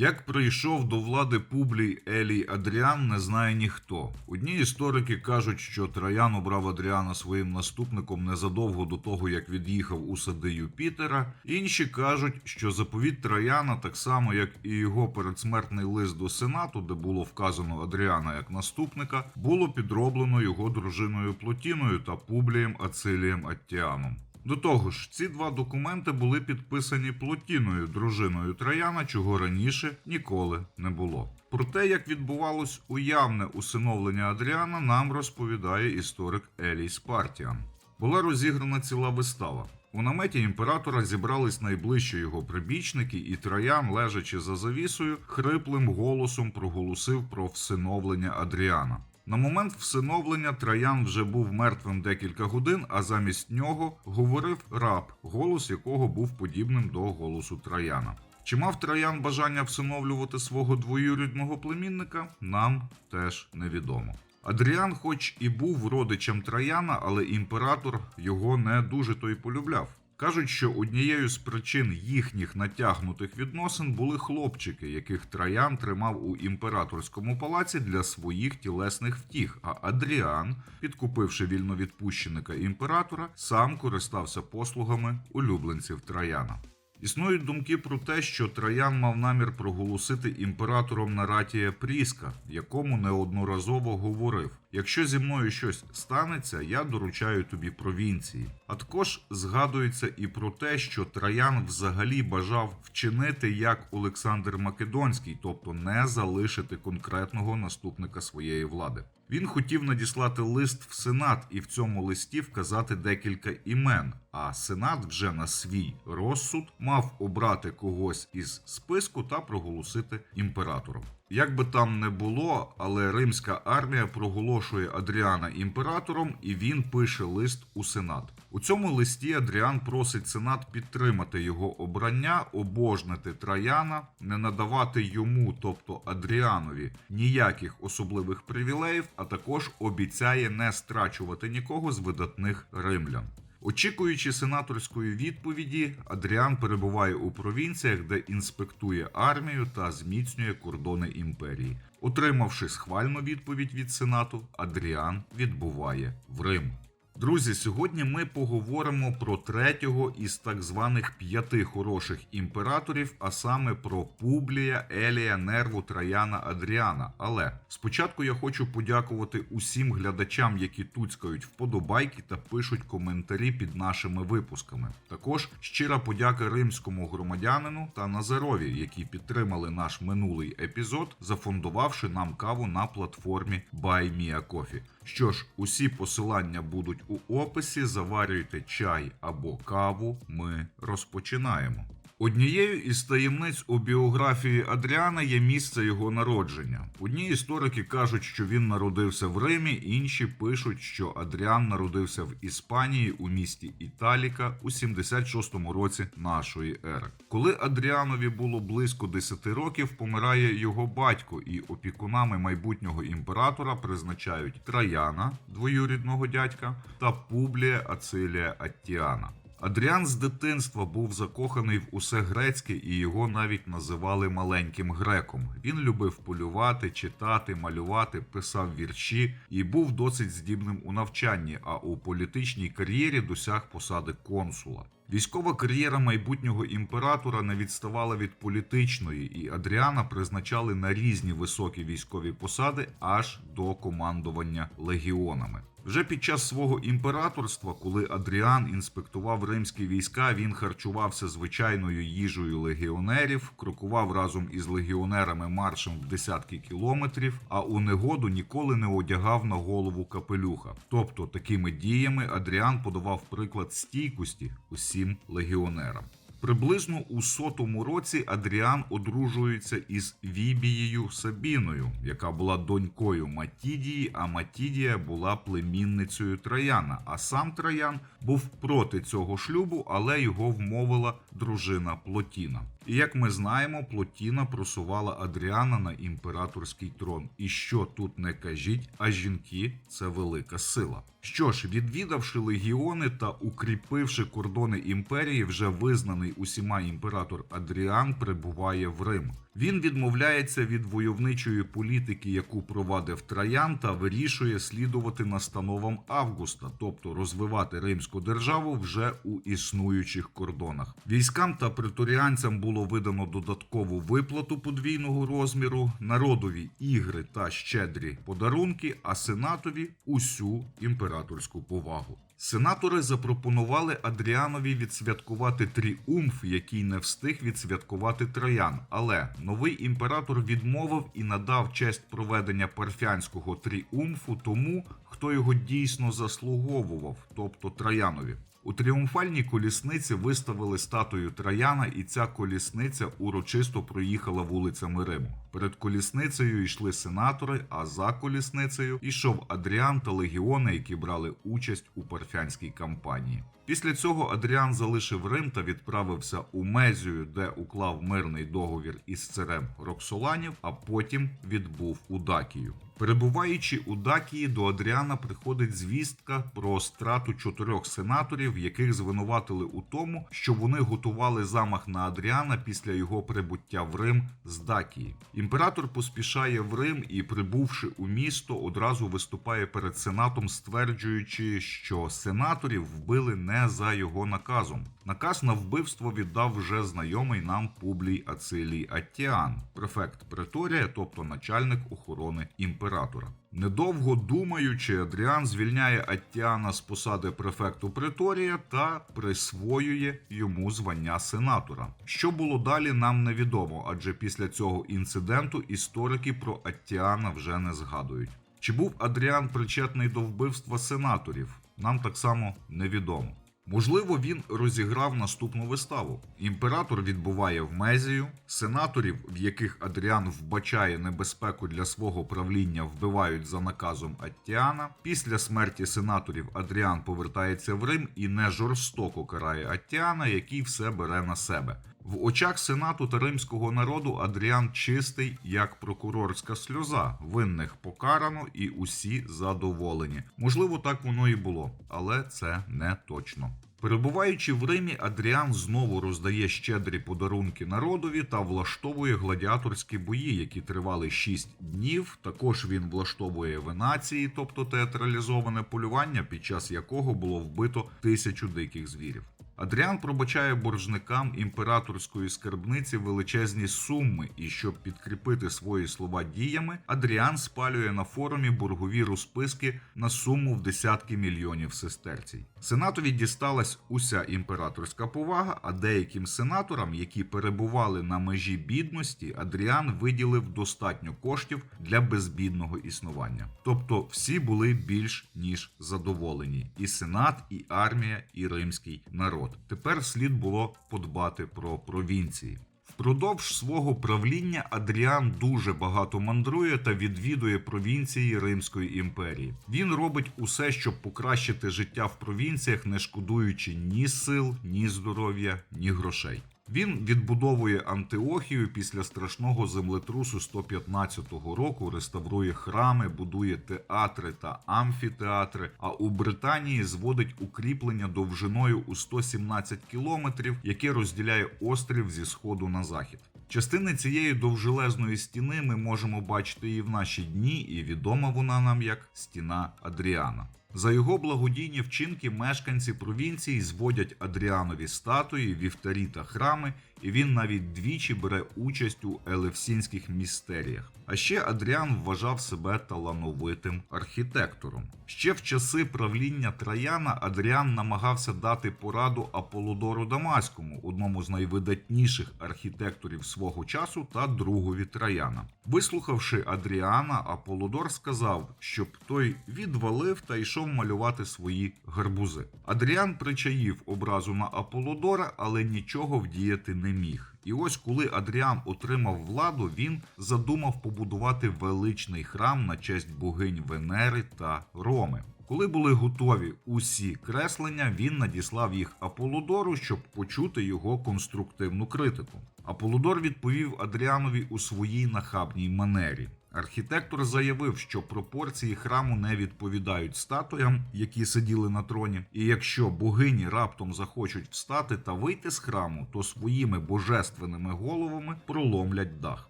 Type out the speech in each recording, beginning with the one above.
Як прийшов до влади Публій Елій Адріан, не знає ніхто. Одні історики кажуть, що Троян обрав Адріана своїм наступником незадовго до того, як від'їхав у сади Юпітера. Інші кажуть, що заповіт Трояна, так само як і його передсмертний лист до Сенату, де було вказано Адріана як наступника, було підроблено його дружиною Плотіною та Публієм Ацилієм Аттіаном. До того ж, ці два документи були підписані Плотіною, дружиною Трояна, чого раніше ніколи не було. Про те, як відбувалось уявне усиновлення Адріана, нам розповідає історик Елій Спартіан. Була розіграна ціла вистава. У наметі імператора зібрались найближчі його прибічники, і Троян, лежачи за завісою, хриплим голосом проголосив про всиновлення Адріана. На момент всиновлення Троян вже був мертвим декілька годин, а замість нього говорив раб, голос якого був подібним до голосу Трояна. Чи мав Троян бажання всиновлювати свого двоюрідного племінника, нам теж невідомо. Адріан, хоч і був родичем Трояна, але імператор його не дуже то й полюбляв. Кажуть, що однією з причин їхніх натягнутих відносин були хлопчики, яких Троян тримав у імператорському палаці для своїх тілесних втіх. А Адріан, підкупивши вільновідпущеника імператора, сам користався послугами улюбленців Трояна. Існують думки про те, що Троян мав намір проголосити імператором Наратія Пріска, якому неодноразово говорив: якщо зі мною щось станеться, я доручаю тобі провінції. А також згадується і про те, що Троян взагалі бажав вчинити як Олександр Македонський, тобто не залишити конкретного наступника своєї влади. Він хотів надіслати лист в Сенат і в цьому листі вказати декілька імен. А Сенат вже на свій розсуд мав обрати когось із списку та проголосити імператором. Як би там не було, але римська армія проголошує Адріана імператором, і він пише лист у Сенат. У цьому листі Адріан просить Сенат підтримати його обрання, обожнити Трояна, не надавати йому, тобто Адріанові, ніяких особливих привілеїв, а також обіцяє не страчувати нікого з видатних римлян. Очікуючи сенаторської відповіді, Адріан перебуває у провінціях, де інспектує армію та зміцнює кордони імперії. Отримавши схвальну відповідь від сенату, Адріан відбуває в Рим. Друзі, сьогодні ми поговоримо про третього із так званих п'яти хороших імператорів, а саме про Публія, Елія, Нерву, Траяна, Адріана. Але спочатку я хочу подякувати усім глядачам, які туцькають вподобайки та пишуть коментарі під нашими випусками. Також щира подяка римському громадянину та Назарові, які підтримали наш минулий епізод, зафондувавши нам каву на платформі BuyMeACoffee. Що ж, усі посилання будуть у описі. Заварюйте чай або каву. Ми розпочинаємо. Однією із таємниць у біографії Адріана є місце його народження. Одні історики кажуть, що він народився в Римі, інші пишуть, що Адріан народився в Іспанії у місті Італіка у 76-му році нашої ери. Коли Адріанові було близько 10 років, помирає його батько, і опікунами майбутнього імператора призначають Траяна, двоюрідного дядька, та Публія Ацилія Аттіана. Адріан з дитинства був закоханий в усе грецьке, і його навіть називали маленьким греком. Він любив полювати, читати, малювати, писав вірші і був досить здібним у навчанні, а у політичній кар'єрі досяг посади консула. Військова кар'єра майбутнього імператора не відставала від політичної, і Адріана призначали на різні високі військові посади аж до командування легіонами. Вже під час свого імператорства, коли Адріан інспектував римські війська, він харчувався звичайною їжею легіонерів, крокував разом із легіонерами маршем в десятки кілометрів, а у негоду ніколи не одягав на голову капелюха. Тобто такими діями Адріан подавав приклад стійкості усім легіонерам. Приблизно у сотому році Адріан одружується із Вібією Сабіною, яка була донькою Матідії, а Матідія була племінницею Трояна. А сам Троян був проти цього шлюбу, але його вмовила дружина Плотіна. І як ми знаємо, Плотіна просувала Адріана на імператорський трон. І що тут не кажіть, а жінки це велика сила. Що ж, відвідавши легіони та укріпивши кордони імперії, вже визнаний усіма імператор Адріан прибуває в Рим. Він відмовляється від войовничої політики, яку провадив Траян, та вирішує слідувати настановам Августа, тобто розвивати римську державу вже у існуючих кордонах. Військам та преторіанцям було видано додаткову виплату подвійного розміру, народові ігри та щедрі подарунки, а сенатові усю імператорську повагу. Сенатори запропонували Адріанові відсвяткувати тріумф, який не встиг відсвяткувати Троян. Але новий імператор відмовив і надав честь проведення парфянського тріумфу тому, хто його дійсно заслуговував, тобто Троянові. У тріумфальній колісниці виставили статую Трояна, і ця колісниця урочисто проїхала вулицями Риму. Перед колісницею йшли сенатори, а за колісницею йшов Адріан та легіони, які брали участь у парфянській кампанії. Після цього Адріан залишив Рим та відправився у Мезію, де уклав мирний договір із царем Роксоланів, а потім відбув у Дакію. Перебуваючи у Дакії, до Адріана приходить звістка про страту чотирьох сенаторів, яких звинуватили у тому, що вони готували замах на Адріана після його прибуття в Рим з Дакії. Імператор поспішає в Рим і, прибувши у місто, одразу виступає перед сенатом, стверджуючи, що сенаторів вбили не за його наказом. Наказ на вбивство віддав вже знайомий нам Публій Ацилій Аттіан, префект Преторія, тобто начальник охорони імператора. Недовго думаючи, Адріан звільняє Аттіана з посади префекту Преторія та присвоює йому звання сенатора. Що було далі, нам невідомо, адже після цього інциденту історики про Аттіана вже не згадують. Чи був Адріан причетний до вбивства сенаторів? Нам так само невідомо. Можливо, він розіграв наступну виставу. Імператор відбуває в Мезію, сенаторів, в яких Адріан вбачає небезпеку для свого правління, вбивають за наказом Аттіана. Після смерті сенаторів Адріан повертається в Рим і не жорстоко карає Аттіана, який все бере на себе. В очах сенату та римського народу Адріан чистий як прокурорська сльоза. Винних покарано і усі задоволені. Можливо, так воно і було, але це не точно. Перебуваючи в Римі, Адріан знову роздає щедрі подарунки народові та влаштовує гладіаторські бої, які тривали 6 днів. Також він влаштовує венації, тобто театралізоване полювання, під час якого було вбито тисячу диких звірів. Адріан пробачає боржникам імператорської скарбниці величезні суми, і щоб підкріпити свої слова діями, Адріан спалює на форумі боргові розписки на суму в десятки мільйонів сестерцій. Сенатові дісталась уся імператорська повага, а деяким сенаторам, які перебували на межі бідності, Адріан виділив достатньо коштів для безбідного існування. Тобто всі були більш ніж задоволені: і сенат, і армія, і римський народ. Тепер слід було подбати про провінції. Впродовж свого правління Адріан дуже багато мандрує та відвідує провінції Римської імперії. Він робить усе, щоб покращити життя в провінціях, не шкодуючи ні сил, ні здоров'я, ні грошей. Він відбудовує Антиохію після страшного землетрусу 115 року, реставрує храми, будує театри та амфітеатри. А у Британії зводить укріплення довжиною у 117 кілометрів, яке розділяє острів зі сходу на захід. Частини цієї довжелезної стіни ми можемо бачити і в наші дні, і відома вона нам як стіна Адріана. За його благодійні вчинки мешканці провінції зводять Адріанові статуї, вівтарі та храми, і він навіть двічі бере участь у елевсінських містеріях. А ще Адріан вважав себе талановитим архітектором. Ще в часи правління Траяна Адріан намагався дати пораду Аполлодору Дамаському, одному з найвидатніших архітекторів свого часу та другові Траяна. Вислухавши Адріана, Аполлодор сказав, щоб той відвалив та йшов малювати свої гарбузи. Адріан причаїв образу на Аполлодора, але нічого вдіяти не міг. І ось коли Адріан отримав владу, він задумав побудувати величний храм на честь богинь Венери та Роми. Коли були готові усі креслення, він надіслав їх Аполлодору, щоб почути його конструктивну критику. Аполлодор відповів Адріанові у своїй нахабній манері. Архітектор заявив, що пропорції храму не відповідають статуям, які сиділи на троні, і якщо богині раптом захочуть встати та вийти з храму, то своїми божественними головами проломлять дах.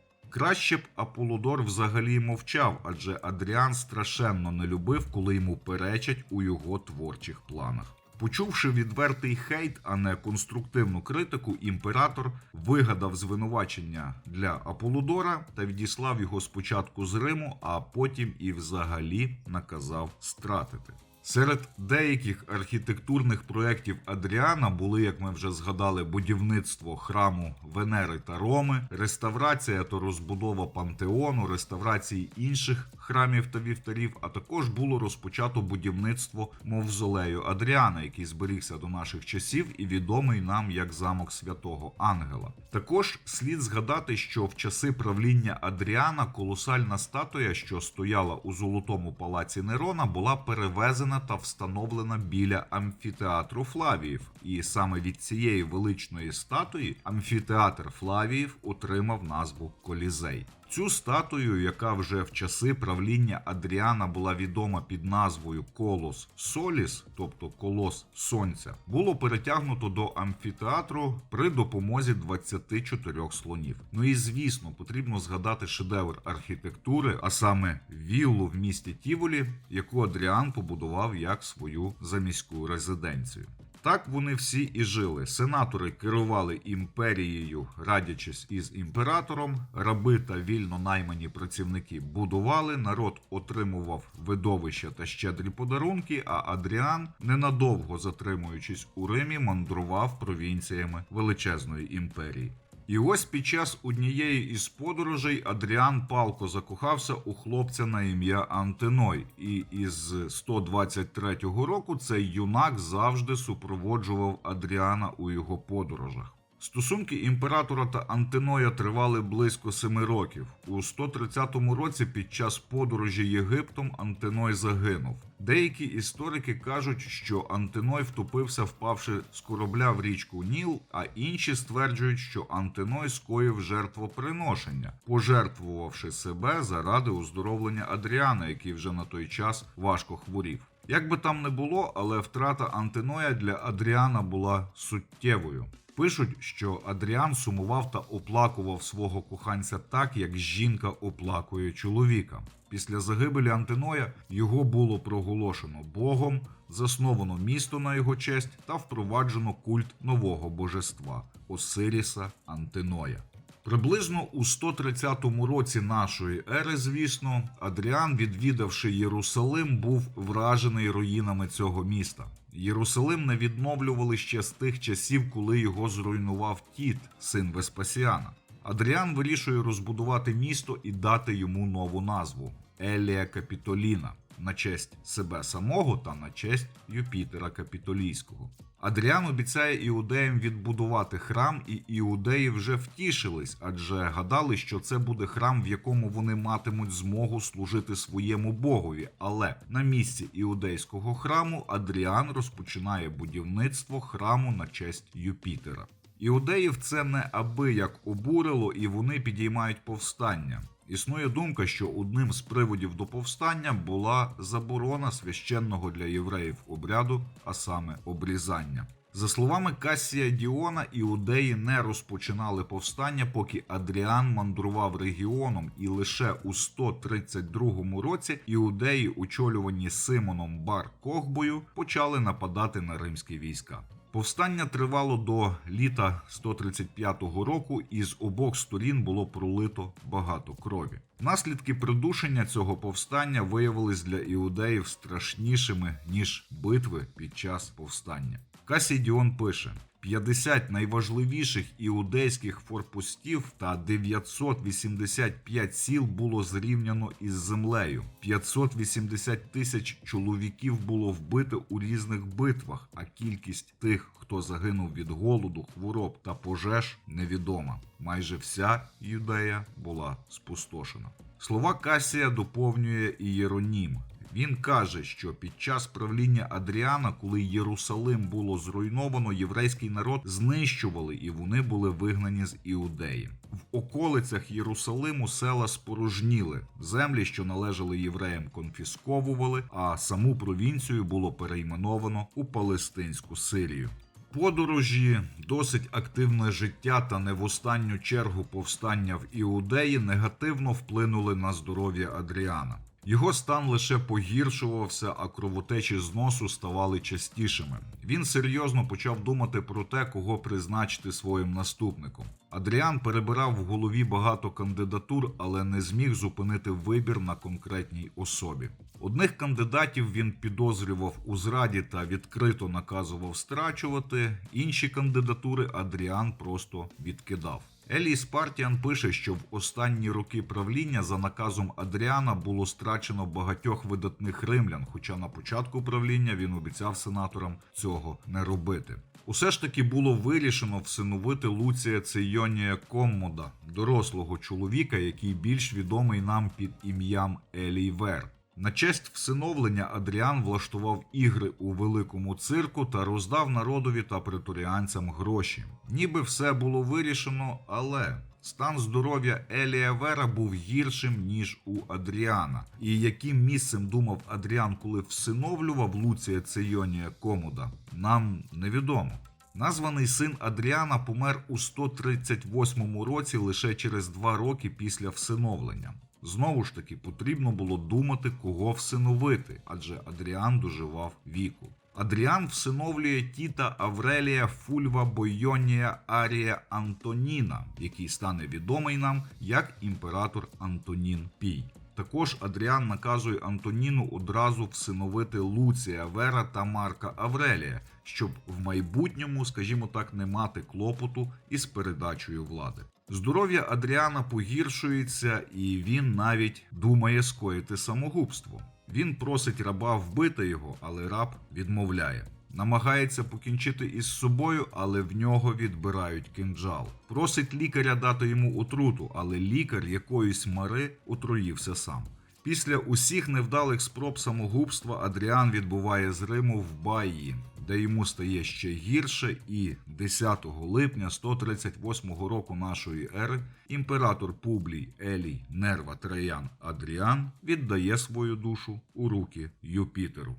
Краще б Аполлодор взагалі мовчав, адже Адріан страшенно не любив, коли йому перечать у його творчих планах. Почувши відвертий хейт, а не конструктивну критику, імператор вигадав звинувачення для Аполлодора та відіслав його спочатку з Риму, а потім і взагалі наказав стратити. Серед деяких архітектурних проєктів Адріана були, як ми вже згадали, будівництво храму Венери та Роми, реставрація та розбудова пантеону, реставрації інших храмів та вівтарів, а також було розпочато будівництво мавзолею Адріана, який зберігся до наших часів і відомий нам як замок святого Ангела. Також слід згадати, що в часи правління Адріана колосальна статуя, що стояла у золотому палаці Нерона, була перевезена та встановлена біля амфітеатру Флавіїв. І саме від цієї величної статуї амфітеатр Флавіїв отримав назву Колізей. Цю статую, яка вже в часи правління Адріана була відома під назвою Колос Соліс, тобто Колос Сонця, було перетягнуто до амфітеатру при допомозі 24 слонів. Ну і звісно, потрібно згадати шедевр архітектури, а саме віллу в місті Тіволі, яку Адріан побудував як свою заміську резиденцію. Так вони всі і жили. Сенатори керували імперією, радячись із імператором. Раби та вільно наймані працівники будували. Народ отримував видовища та щедрі подарунки. А Адріан, ненадовго затримуючись у Римі, мандрував провінціями величезної імперії. І ось під час однієї із подорожей Адріан палко закохався у хлопця на ім'я Антиной, і із 123 року цей юнак завжди супроводжував Адріана у його подорожах. Стосунки імператора та Антиноя тривали близько семи років. У 130 році під час подорожі Єгиптом Антиной загинув. Деякі історики кажуть, що Антиной втопився, впавши з корабля в річку Ніл, а інші стверджують, що Антиной скоїв жертвоприношення, пожертвувавши себе заради оздоровлення Адріана, який вже на той час важко хворів. Як би там не було, але втрата Антиноя для Адріана була суттєвою. Пишуть, що Адріан сумував та оплакував свого коханця так, як жінка оплакує чоловіка. Після загибелі Антиноя його було проголошено Богом, засновано місто на його честь та впроваджено культ нового божества Осиріса Антиноя. Приблизно у 130 році нашої ери, звісно, Адріан, відвідавши Єрусалим, був вражений руїнами цього міста. Єрусалим не відновлювали ще з тих часів, коли його зруйнував Тіт, син Веспасіана. Адріан вирішує розбудувати місто і дати йому нову назву Елія Капітоліна на честь себе самого та на честь Юпітера Капітолійського. Адріан обіцяє іудеям відбудувати храм, і іудеї вже втішились, адже гадали, що це буде храм, в якому вони матимуть змогу служити своєму богові. Але на місці іудейського храму Адріан розпочинає будівництво храму на честь Юпітера. Іудеїв це не аби як обурило, і вони підіймають повстання. Існує думка, що одним з приводів до повстання була заборона священного для євреїв обряду, а саме обрізання. За словами Касія Діона, іудеї не розпочинали повстання, поки Адріан мандрував регіоном, і лише у 132 році іудеї, очолювані Симоном Бар Кохбою, почали нападати на римські війська. Повстання тривало до літа 135 року, і з обох сторін було пролито багато крові. Наслідки придушення цього повстання виявились для іудеїв страшнішими ніж битви під час повстання. Касій Діон пише: 50 найважливіших іудейських форпостів та 985 сіл було зрівняно із землею. 580 тисяч чоловіків було вбито у різних битвах, а кількість тих, хто загинув від голоду, хвороб та пожеж, невідома. Майже вся юдея була спустошена. Слова Касія доповнює Ієронім. Він каже, що під час правління Адріана, коли Єрусалим було зруйновано, єврейський народ знищували і вони були вигнані з Іудеї. В околицях Єрусалиму села спорожніли, землі, що належали євреям, конфісковували, а саму провінцію було перейменовано у Палестинську Сирію. Подорожі, досить активне життя та не в останню чергу повстання в Іудеї негативно вплинули на здоров'я Адріана. Його стан лише погіршувався, а кровотечі з носу ставали частішими. Він серйозно почав думати про те, кого призначити своїм наступником. Адріан перебирав в голові багато кандидатур, але не зміг зупинити вибір на конкретній особі. Одних кандидатів він підозрював у зраді та відкрито наказував страчувати, інші кандидатури Адріан просто відкидав. Елій Спартіан пише, що в останні роки правління за наказом Адріана було страчено багатьох видатних римлян, хоча на початку правління він обіцяв сенаторам цього не робити. Усе ж таки було вирішено всиновити Луція Цейонія Коммода, дорослого чоловіка, який більш відомий нам під ім'ям Елій Вер. На честь всиновлення Адріан влаштував ігри у великому цирку та роздав народові та преторіанцям гроші. Ніби все було вирішено, але стан здоров'я Елія Вера був гіршим ніж у Адріана. І яким місцем думав Адріан, коли всиновлював Луція Цейонія Комода, нам невідомо. Названий син Адріана помер у 138 році лише через два роки після всиновлення. Знову ж таки, потрібно було думати, кого всиновити, адже Адріан доживав віку. Адріан всиновлює Тіта Аврелія Фульва Бойонія Арія Антоніна, який стане відомий нам як імператор Антонін Пій. Також Адріан наказує Антоніну одразу всиновити Луція Вера та Марка Аврелія, щоб в майбутньому, скажімо так, не мати клопоту із передачею влади. Здоров'я Адріана погіршується, і він навіть думає скоїти самогубство. Він просить раба вбити його, але раб відмовляє. Намагається покінчити із собою, але в нього відбирають кинджал. Просить лікаря дати йому отруту, але лікар якоїсь мари отруївся сам. Після усіх невдалих спроб самогубства Адріан відбуває з Риму в Баї, де йому стає ще гірше, і 10 липня 138 року нашої ери імператор Публій Елій Нерва Траян Адріан віддає свою душу у руки Юпітеру.